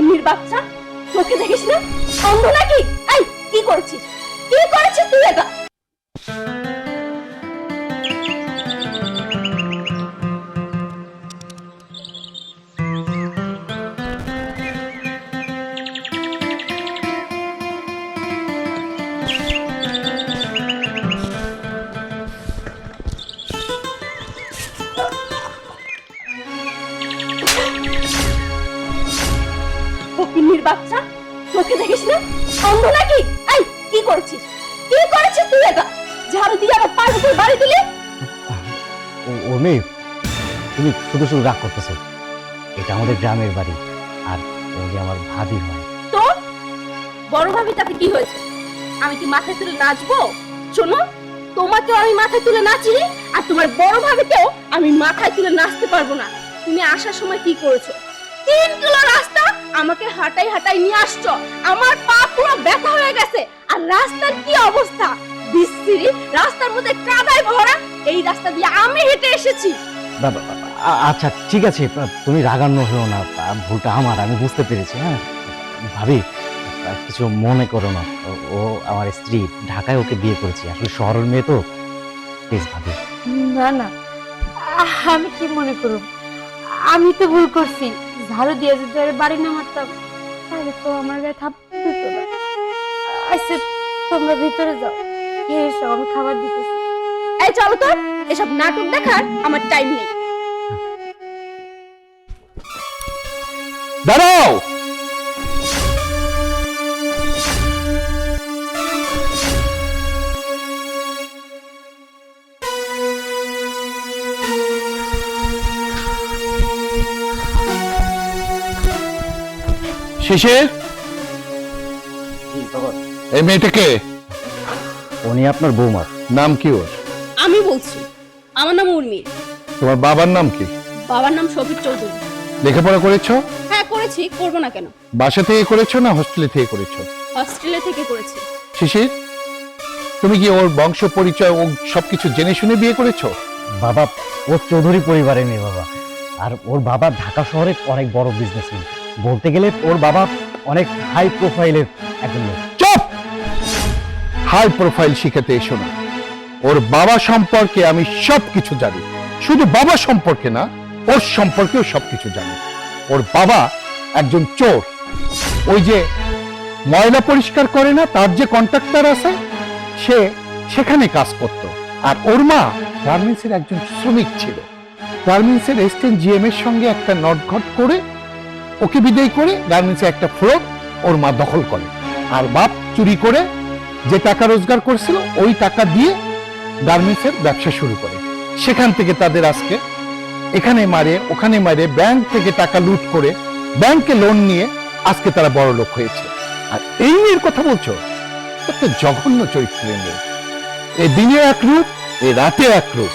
বাচ্চা? চোখে দেখিস না? অন্ধ নাকি? এই কি করেছিস? কি করেছিস তুই এটা চোখে দেখিস না? অন্ধ নাকি? এই কি করেছিস? কি করেছিস তুই এটা ঝাড়ু দিয়ে আমার পায়ের উপর বাড়ি দিলি? ও- উর্মি তুমি শুধু শুধু রাগ করতেছো। এটা আমাদের গ্রামের বাড়ি আর উনি আমার ভাবি হয়। তো? বড় ভাবি তাতে কি হয়েছে? আমি কি মাথায় তুলে নাচবো? শোনো তোমাকেও আমি মাথায় তুলে নাচিনি আর তোমার বড় ভাবিকেও আমি মাথায় তুলে নাচতে পারব না। তুমি আসার সময় কি করেছ? তিন কিলো রাস্তা আমাকে হাঁটাই হাঁটাই নিয়ে আসছো। আমার পা পুরো ব্যথা হয়ে গেছে। আর রাস্তার কি অবস্থা? বিশ্রী রাস্তার মধ্যে কাদায় ভরা। এই রাস্তা দিয়ে আমি হেঁটে এসেছি। বাবা, আ- আচ্ছা ঠিক আছে তুমি রাগান্ন হলো না ভুলটা আমার আমি বুঝতে পেরেছি হ্যাঁ? ভাবি কিছু মনে করো না ও- আমার স্ত্রী ঢাকায় ওকে বিয়ে করেছি আসলে শহরের মেয়ে তো। প্লিজ ভাবি। না না আহ, আমি কি মনে করব? আমি তো ভুল করছি। ঝাড়ু দিয়ে যদি ওর বাড়ি না মারতাম তাহলে তো আমার গায়ে থাপ দিত না। আচ্ছা তোমরা ভিতরে যাও খেয়ে এসো আমি খাবার দিতেছি। এই চলো তো এসব নাটক দেখার আমার টাইম নেই। দাঁড়াও! শিশির? এই মেয়েটাকে উনি আপনার বৌমা। নাম কি ওর? আমি বলছি আমার নাম উর্মি। তোমার বাবার নাম কি? বাবার নাম শফিক চৌধুরী। লেখাপড়া করেছ? হ্যাঁ করেছি করব না কেন? বাসা থেকে করেছ না হোস্টেলে থেকে করেছ? হস্টেলে থেকে করেছি। শিশির তুমি কি ওর বংশ পরিচয় ও সবকিছু জেনে শুনে বিয়ে করেছ? বাবা ও চৌধুরী পরিবারের মেয়ে বাবা। আর ওর বাবা ঢাকা শহরে অনেক বড় বিজনেসম্যান বলতে গেলে ওর বাবা অনেক হাই প্রোফাইলের একজন লোক। চুপ! হাই প্রোফাইল শিখাতে এসো না। ওর বাবা সম্পর্কে আমি সবকিছু জানি। শুধু বাবা সম্পর্কে না, ওর সম্পর্কেও সবকিছু জানি। ওর বাবা একজন চোর। ওই যে ময়লা পরিষ্কার করে না, তার যে কন্ট্রাক্টর আছে, সে সেখানে কাজ করত। আর ওর মা গার্মেন্টসের একজন শ্রমিক ছিল। গার্মেন্টসের এসটেন জিএম এর সঙ্গে একটা নটঘট করে ওকে বিদায় করে গার্মেন্টসে একটা ফ্লোর ওর মা দখল করে। আর বাপ চুরি করে যে টাকা রোজগার করছিল, ওই টাকা দিয়ে গার্মেন্টসের ব্যবসা শুরু করে। সেখান থেকে তাদের আজকে এখানে মারে, ওখানে মারে ব্যাংক থেকে টাকা লুট করে ব্যাংকে লোন নিয়ে আজকে তারা বড় লোক হয়েছে। আর এই মেয়ের কথা বলছো? একটা জঘন্য চরিত্রের মেয়ে। এ দিনে এক রূপ, এ রাতে এক রূপ।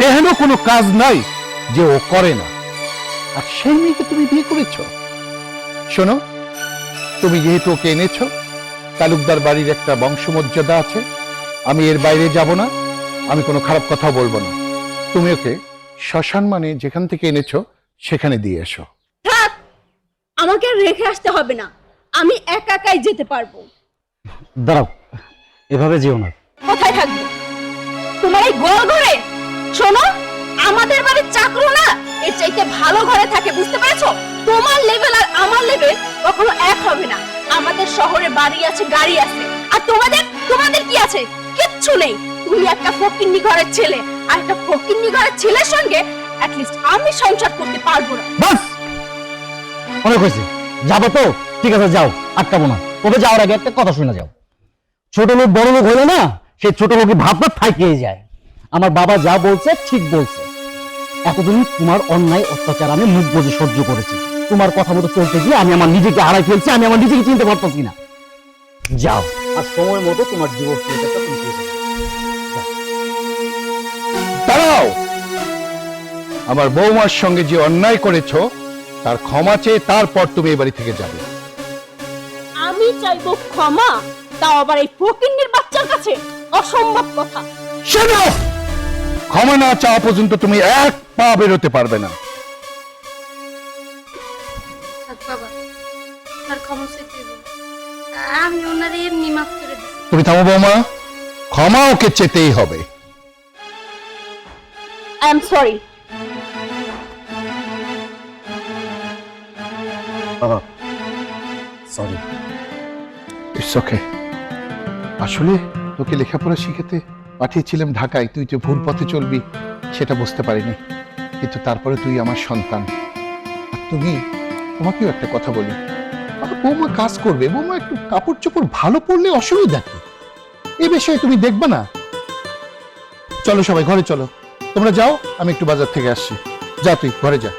এহেন কোনো কাজ নাই যে ও করে না। আর সেই মেয়েকে তুমি বিয়ে করেছ? শোনো তুমি যেহেতু ওকে এনেছো তালুকদার বাড়ির একটা বংশমর্যাদা আছে আমি এর বাইরে যাব না আমি কোনো খারাপ কথাও বলব না। তুমি ওকে শ্মশান মানে যেখান থেকে এনেছো সেখানে দিয়ে এসো। আমাকে আর রেখে আসতে হবে না। আমি একা একাই যেতে পারব। দাঁড়াও এভাবে যেও না। কোথায় থাকব? তোমার এই গোল ঘরে? শোনো আমাদের বাড়ির চাকরু চাইতে ভালো ঘরে থাকে, বুঝতে পেরেছ? তোমার লেভেল আর আমার লেভেল কখনো এক হবে না। আমাদের শহরে বাড়ি আছে, গাড়ি আছে। আর তোমাদের তোমাদের কি আছে? কিচ্ছু নেই। তুমি একটা ফকিন্নি ঘরের ছেলে, আর একটা ফকিন্নি ঘরের ছেলের সঙ্গে অ্যাটলিস্ট আমি সংসার করতে পারব না। বাস! অনেক হয়েছে যাব তো? ঠিক আছে, যাও। আটকাবো না। তবে যাওয়ার আগে একটা কথা শুনে যাও। ছোট লোক, বড় লোক হলে না, সেই ছোট লোকের ভাবনা থাকিয়ে যায়। আমার বাবা যা বলছে, ঠিক বলছে। এতদিন তোমার অন্যায় অত্যাচার আমি মুখ বুঝে সহ্য করেছি। তোমার কথা মতো চলতে গিয়ে আমি আমার নিজেকে হারাই ফেলছি আমি আমার নিজেকে চিনতে পারতেছি না। যাও আর সময় মতো তোমার তুমি দাঁড়াও! আমার বৌমার সঙ্গে যে অন্যায় করেছ তার ক্ষমা চেয়ে তারপর তুমি এই বাড়ি থেকে যাবে। আমি চাইব ক্ষমা তাও আবার এই ফকিন্নির বাচ্চার কাছে। অসম্ভব কথা। শোনো! ক্ষমা না চাওয়া পর্যন্ত তুমি এক পা বেরোতে পারবে না। থাক বাবা আমি ওনারে এমনি মাফ করে দিই। তুমি থামো বৌমা ক্ষমা ওকে চেতেই হবে। আই এম সরি বাবা সরি ইটস ওকে আসলে তোকে লেখাপড়া শিখাতে পাঠিয়েছিলাম ঢাকায়, তুই যে ভুল পথে চলবি, সেটা বুঝতে পারিনি। কিন্তু তারপরে তুই আমার সন্তান। আর তুমি, তোমাকেও একটা কথা বলি। বৌমা কাজ করবে, বৌমা একটু কাপড় চোপড় ভালো পরলে অসুবিধা কি? এই বিষয়ে তুমি দেখবে না? চলো সবাই, ঘরে চলো। তোমরা যাও, আমি একটু বাজার থেকে আসছি। যা তুই, ঘরে যা।